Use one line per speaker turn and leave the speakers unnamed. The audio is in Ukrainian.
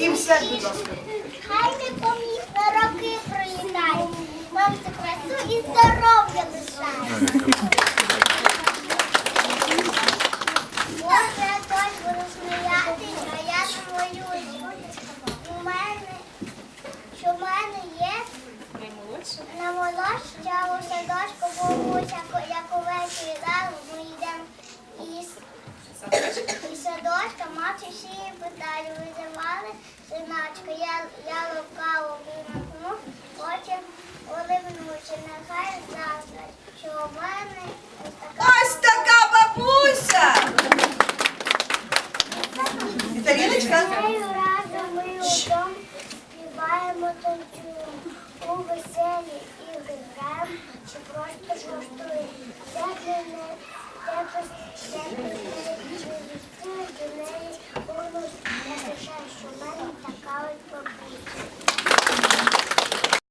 Сядь, будь ласка.
Хай непомітно роки пролітають. Вам красу і здоров'я лишає. Може, хтось буде сміятись, а я не боюсь. У мене, що в мене є на молодша у садочку бабуся, як увечері дали, ми йдемо із садочка, мати всі питали, визивали синачка, я, я лукаво вимкну, потім оливнучи, нехай завтра, що в мене ось така.
Ось така бабуся. Віталіночка.
Нею разом ми удом співаємо танцюємо, у веселі ігри граємо, чи просто жартуємо. Де б не- де б- де б